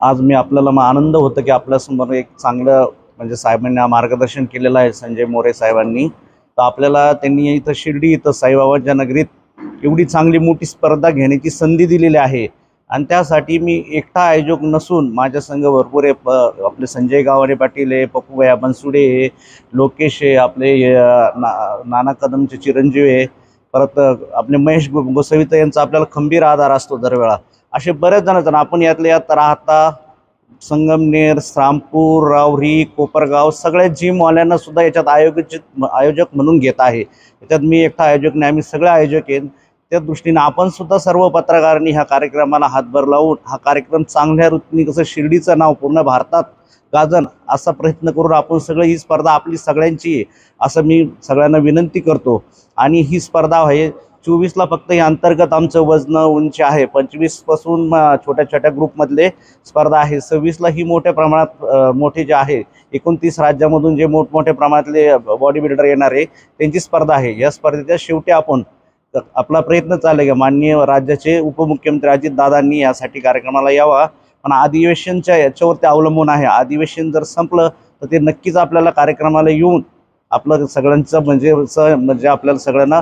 आज मी आपल्याला मग आनंद होतं की आपल्यासमोर एक चांगलं म्हणजे साहेबांनी मार्गदर्शन केलेलं आहे संजय मोरे साहेबांनी. तर आपल्याला त्यांनी इथं शिर्डी इथं साईबाबाच्या नगरीत एवढी चांगली मोठी स्पर्धा घेण्याची संधी दिलेली आहे. आणि त्यासाठी मी एकटा आयोजक नसून माझ्या संघ भरपूर आहे. प आपले संजय गावडे पाटील आहे पप्पूभया बनसुडे आहे लोकेश आहे आपले ना नाना कदमचे चिरंजीव आहे. परत आपले महेश गो यांचा आपल्याला खंबीर आधार असतो दरवेळा. असे बरेच जण आपण यातल्या यात राहता संगमनेर श्रामपूर रावरी कोपरगाव सगळ्या जिमवाल्यांना सुद्धा याच्यात आयोजित आयोजक म्हणून घेत आहे. याच्यात मी एकटा आयोजक नाही आम्ही सगळे आयोजक आहेत. त्या दृष्टीने आपण सुद्धा सर्व पत्रकारांनी ह्या कार्यक्रमाला हातभार लावून हा कार्यक्रम चांगल्या रीतीने कसं शिर्डीचं नाव पूर्ण भारतात गाजन असा प्रयत्न करून आपण सगळं ही स्पर्धा आपली सगळ्यांची आहे असं मी सगळ्यांना विनंती करतो. आणि ही स्पर्धा आहे चोवीसला फक्त हे अंतर्गत आमचं वजन उंची आहे. पंचवीसपासून पासून छोट्या छोट्या ग्रुपमधले स्पर्धा आहे. सव्वीसला ही मोठ्या प्रमाणात मोठी मोठे जे आहे एकोणतीस राज्यामधून जे मोठमोठ्या प्रमाणातले बॉडी बिल्डर येणार आहे त्यांची स्पर्धा आहे. या स्पर्धेच्या शेवटी आपण आपला प्रयत्न चालू आहे माननीय राज्याचे उपमुख्यमंत्री अजितदादांनी यासाठी कार्यक्रमाला यावा. पण अधिवेशनच्या याच्यावरती अवलंबून आहे. अधिवेशन जर संपलं तर ते नक्कीच आपल्याला कार्यक्रमाला येऊन आपलं सगळ्यांचं म्हणजे म्हणजे आपल्याला सगळ्यांना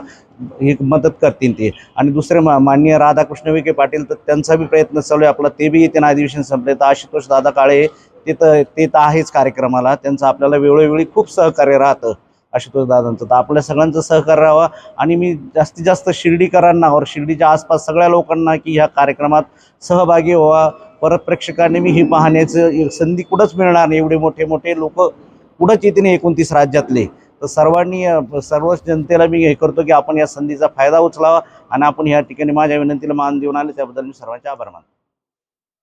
ही मदत करतील ते. आणि दुसरे मा माननीय राधाकृष्ण विखे पाटील तर त्यांचा बी प्रयत्न चालू आहे. आपला ते बी येते ना अधिवेशन संपले तर आशुतोष दादा काळे ते तर ते तर आहेच कार्यक्रमाला. त्यांचं आपल्याला वेळोवेळी खूप सहकार्य राहतं आशुतोष दादांचं. तर आपल्या सगळ्यांचं सहकार्य राहावं. आणि मी जास्तीत जास्त शिर्डीकरांना और शिर्डीच्या आसपास सगळ्या लोकांना की ह्या कार्यक्रमात सहभागी व्हावा. परत प्रेक्षकांनी मी ही पाहण्याचं संधी कुठंच मिळणार नाही. एवढे मोठे मोठे लोक कुठंच येते नाही एकोणतीस राज्यातले. तर सर्वांनी सर्वच जनतेला मी हे करतो की आपण या संधीचा फायदा उचलावा आणि आपण या ठिकाणी माझ्या विनंतीला मान देऊन आले त्याबद्दल मी सर्वांचे आभार मानतो.